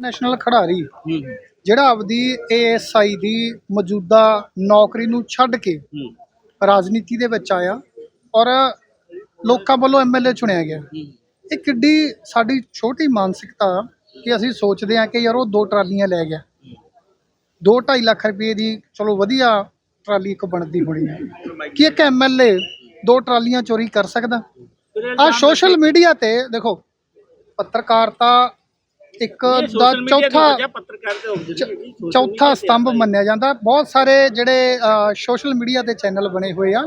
National ਖਿਡਾਰੀ। ਜਿਹੜਾ ਆਪਦੀ ਏਐਸਆਈ ਦੀ ਮੌਜੂਦਾ ਨੌਕਰੀ ਨੂੰ ਛੱਡ ਕੇ ਰਾਜਨੀਤੀ ਦੇ ਵਿੱਚ ਆਇਆ ਔਰ ਲੋਕਾਂ ਵੱਲੋਂ ਐਮਐਲਏ ਚੁਣਿਆ ਗਿਆ। ਇਹ ਕਿੱਡੀ ਸਾਡੀ ਛੋਟੀ ਮਾਨਸਿਕਤਾ ਕਿ ਅਸੀਂ ਸੋਚਦੇ ਹਾਂ ਕਿ ਯਾਰ ਉਹ ਦੋ ਟਰਾਲੀਆਂ ਲੈ ਗਿਆ। 2.5 ਲੱਖ ਰੁਪਏ ਦੀ ਚਲੋ ਵਧੀਆ ਟਰਾਲੀ ਇੱਕ ਬਣਦੀ ਹੋਣੀ ਹੈ। ਕਿ ਇੱਕ ਐਮਐਲਏ ਦੋ ਟਰਾਲੀਆਂ ਚੋਰੀ ਕਰ ਸਕਦਾ। ਆ ਸੋਸ਼ਲ ਮੀਡੀਆ ਤੇ ਦੇਖੋ ਪੱਤਰਕਾਰਤਾ ਇੱਕ ਦਾ ਚੌਥਾ ਚੌਥਾ ਸਤੰਭ ਮੰਨਿਆ ਜਾਂਦਾ। ਬਹੁਤ ਸਾਰੇ ਜਿਹੜੇ ਸੋਸ਼ਲ ਮੀਡੀਆ ਤੇ ਚੈਨਲ ਬਣੇ ਹੋਏ ਆ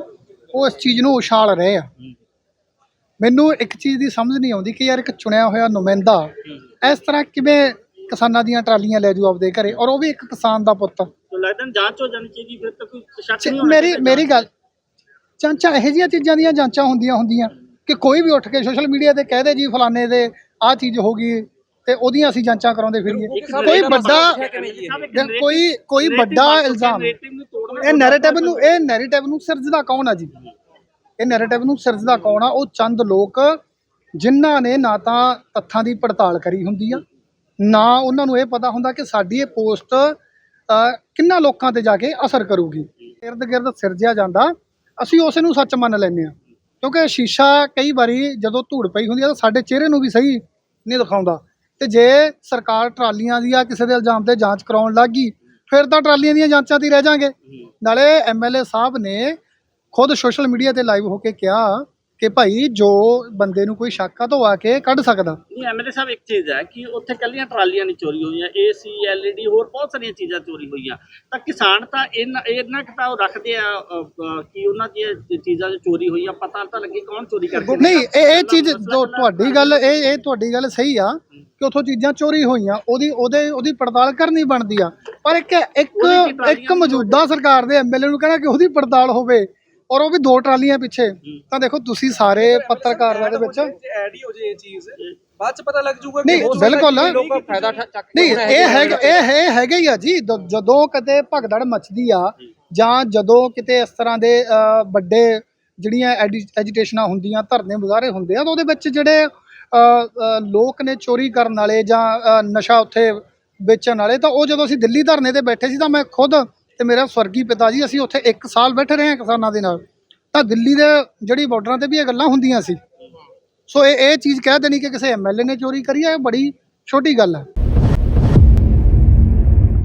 ਉਹ ਇਸ ਚੀਜ਼ ਨੂੰ ਉਛਾਲ ਰਹੇ ਆ। ਮੈਨੂੰ ਇੱਕ ਚੀਜ਼ ਦੀ ਸਮਝ ਨਹੀਂ ਆਉਂਦੀ ਕਿ ਯਾਰ ਇੱਕ ਚੁਣਿਆ ਹੋਇਆ ਨੁਮਾਇੰਦਾ ਇਸ ਤਰ੍ਹਾਂ ਕਿਵੇਂ ਕਿਸਾਨਾਂ ਦੀਆਂ ਟਰਾਲੀਆਂ ਲੈ ਜੂ ਆਪਦੇ ਘਰੇ ਔਰ ਉਹ ਵੀ ਇੱਕ ਕਿਸਾਨ ਦਾ ਪੁੱਤ ਲੱਗਦਾ ਜਾਂਚ ਹੋ ਜਾਣੀ ਚਾਹੀਦੀ ਫਿਰ ਤਾਂ ਕੋਈ ਸ਼ੱਕ ਨਹੀਂ ਹੋਣਾ ਮੇਰੀ। ਮੇਰੀ ਗੱਲ ਜਾਂਚਾਂ ਇਹੋ ਜਿਹੀਆਂ ਚੀਜ਼ਾਂ ਦੀਆਂ ਜਾਂਚਾਂ ਹੁੰਦੀਆਂ ਹੁੰਦੀਆਂ ਕਿ ਕੋਈ ਵੀ ਉੱਠ ਕੇ ਸੋਸ਼ਲ ਮੀਡੀਆ ਤੇ ਕਹਿ ਦੇ ਜੀ ਫਲਾਣੇ ਦੇ ਆਹ ਚੀਜ਼ ਹੋ ਗਈ ਤੇ ਉਹਦੀਆਂ ਅਸੀਂ ਜਾਂਚਾਂ ਕਰਾਉਂਦੇ ਫਿਰੀਏ। ਕੋਈ ਵੱਡਾ ਕੋਈ ਕੋਈ ਵੱਡਾ ਇਲਜ਼ਾਮ। ਇਹ ਨੈਰੇਟਿਵ ਨੂੰ ਇਹ ਨੈਰੇਟਿਵ ਨੂੰ ਸਿਰਜਦਾ ਕੌਣ ਆ ਜੀ? ਇਹ ਨੈਰੇਟਿਵ ਨੂੰ ਸਿਰਜਦਾ ਕੌਣ ਆ? ਉਹ ਚੰਦ ਲੋਕ ਜਿਨ੍ਹਾਂ ਨੇ ਨਾ ਤਾਂ ਤੱਥਾਂ ਦੀ ਪੜਤਾਲ ਕਰੀ ਹੁੰਦੀ ਆ ਨਾ ਉਹਨਾਂ ਨੂੰ ਇਹ ਪਤਾ ਹੁੰਦਾ ਕਿ ਸਾਡੀ ਇਹ ਪੋਸਟ ਕਿੰਨਾ ਲੋਕਾਂ ਤੇ ਜਾ ਕੇ ਅਸਰ ਕਰੂਗੀ। ਇਰਦ ਗਿਰਦ ਸਿਰਜਿਆ ਜਾਂਦਾ। ਅਸੀਂ ਉਸੇ ਨੂੰ ਸੱਚ ਮੰਨ ਲੈਂਦੇ ਆ। ਕਿਉਂਕਿ ਸ਼ੀਸ਼ਾ ਕਈ ਵਾਰੀ ਜਦੋਂ ਧੂੜ ਪਈ ਹੁੰਦੀ ਆ ਤਾਂ ਸਾਡੇ ਚਿਹਰੇ ਨੂੰ ਵੀ ਸਹੀ ਨਹੀਂ ਦਿਖਾਉਂਦਾ। ਤੇ ਜੇ ਸਰਕਾਰ ਟਰਾਲੀਆਂ ਦੀ ਆ ਕਿਸੇ ਦੇ ਇਲਜ਼ਾਮ ਤੇ ਜਾਂਚ ਕਰਾਉਣ ਲੱਗ ਗਈ ਫਿਰ ਤਾਂ ਟਰਾਲੀਆਂ ਦੀਆਂ ਜਾਂਚਾਂ ਤੇ ਰਹਿ ਜਾਾਂਗੇ। ਨਾਲੇ ਐਮਐਲਏ ਸਾਹਿਬ ਨੇ ਖੁਦ ਸੋਸ਼ਲ ਮੀਡੀਆ ਤੇ ਲਾਈਵ ਹੋ ਕੇ ਕਿਹਾ ਕਿ ਭਾਈ ਜੋ ਬੰਦੇ ਨੂੰ ਕੋਈ ਸ਼ੱਕ ਆ ਤਾਂ ਉਹ ਆ ਕੇ ਕੱਢ ਸਕਦਾ। ਨਹੀਂ ਐਮਐਲਏ ਸਾਹਿਬ ਇੱਕ ਚੀਜ਼ ਹੈ ਕਿ ਉੱਥੇ ਕੱਲੀਆਂ ਟਰਾਲੀਆਂ ਨਹੀਂ ਚੋਰੀ ਹੋਈਆਂ ਏਸੀ ਐਲਈਡੀ ਹੋਰ ਬਹੁਤ ਸਾਰੀਆਂ ਚੀਜ਼ਾਂ ਚੋਰੀ ਹੋਈਆਂ। ਤਾਂ ਕਿਸਾਨ ਤਾਂ ਇਹਨਾਂ ਇਹਨਾਂ ਕੁ ਤਾਂ ਉਹ ਰੱਖਦੇ ਆ ਕਿ ਉਹਨਾਂ ਦੀਆਂ ਚੀਜ਼ਾਂ ਜੋ ਚੋਰੀ ਹੋਈਆਂ ਪਤਾ ਤਾਂ ਲੱਗੇ ਕੌਣ ਚੋਰੀ ਕਰਕੇ ਨਹੀਂ ਇਹ ਇਹ ਚੀਜ਼ ਜੋ ਤੁਹਾਡੀ ਗੱਲ ਇਹ ਇਹ ਤੁਹਾਡੀ ਗੱਲ ਸਹੀ ਆ ਕਿ ਉਥੋਂ ਚੀਜ਼ਾਂ ਚੋਰੀ ਹੋਈਆਂ ਉਹਦੀ ਉਹਦੇ ਉਹਦੀ ਪੜਤਾਲ ਕਰਨੀ ਬਣਦੀ ਆ। ਪਰ ਇੱਕ ਇੱਕ ਇੱਕ ਮੌਜੂਦਾ ਸਰਕਾਰ ਦੇ ਐਮਐਲਏ ਨੂੰ ਕਹਿਣਾ ਕਿ ਉਹਦੀ ਪੜਤਾਲ ਹੋਵੇ। ਔਰ ਉਹ ਵੀ ਦੋ ਟਰਾਲੀਆਂ ਪਿੱਛੇ। ਤਾਂ ਦੇਖੋ ਤੁਸੀਂ ਸਾਰੇ ਪੱਤਰਕਾਰਾਂ ਦੇ ਵਿੱਚ ਐਡ ਹੀ ਹੋ ਜੇ ਇਹ ਚੀਜ਼। ਬਾਅਦ ਚ ਪਤਾ ਲੱਗ ਜਾਊਗਾ ਨਹੀਂ, ਹੋ ਸਕਦਾ ਬਿਲਕੁਲ। ਕਿ ਲੋਕ ਫਾਇਦਾ ਚੱਕ ਕੇ ਨਹੀਂ ਇਹ ਹੈਗਾ ਇਹ ਹੈ ਹੈਗਾ ਹੀ ਆ ਜੀ। ਜਦੋਂ ਕਦੇ ਭਗਦੜ ਮਚਦੀ ਆ ਜਾਂ। ਜਦੋਂ ਕਿਤੇ ਇਸ ਤਰ੍ਹਾਂ ਦੇ ਵੱਡੇ ਜਿਹੜੀਆਂ ਐਜੀਟੇਸ਼ਨਾਂ ਹੁੰਦੀਆਂ ਧਰਨੇ ਮੁਜ਼ਾਹਰੇ ਹੁੰਦੇ ਆ ਤਾਂ ਉਹਦੇ ਵਿੱਚ ਜਿਹੜੇ ਲੋਕ ਨੇ ਚੋਰੀ ਕਰਨ ਵਾਲੇ ਜਾਂ ਨਸ਼ਾ ਉੱਥੇ ਵੇਚਣ ਵਾਲੇ ਤਾਂ ਉਹ ਜਦੋਂ ਅਸੀਂ ਦਿੱਲੀ ਧਰਨੇ ਤੇ ਬੈਠੇ ਸੀ ਤਾਂ ਮੈਂ ਖੁਦ ਤੇ ਮੇਰਾ ਸਵਰਗੀ ਪਿਤਾ ਜੀ, ਅਸੀਂ ਉੱਥੇ 1 ਸਾਲ ਬੈਠੇ ਰਹੇ ਹਾਂ ਕਿਸਾਨਾਂ ਦੇ ਨਾਲ। ਤਾਂ ਦਿੱਲੀ ਦੇ ਜਿਹੜੀ ਬਾਰਡਰਾਂ ਤੇ ਵੀ ਇਹ ਗੱਲਾਂ ਹੁੰਦੀਆਂ ਸੀ। ਸੋ ਇਹ ਇਹ ਚੀਜ਼ ਕਹਿ ਦੇਣੀ ਕਿ ਕਿਸੇ ਐਮਐਲਏ ਨੇ ਚੋਰੀ ਕਰੀ ਹੈ ਇਹ ਬੜੀ ਛੋਟੀ ਗੱਲ ਹੈ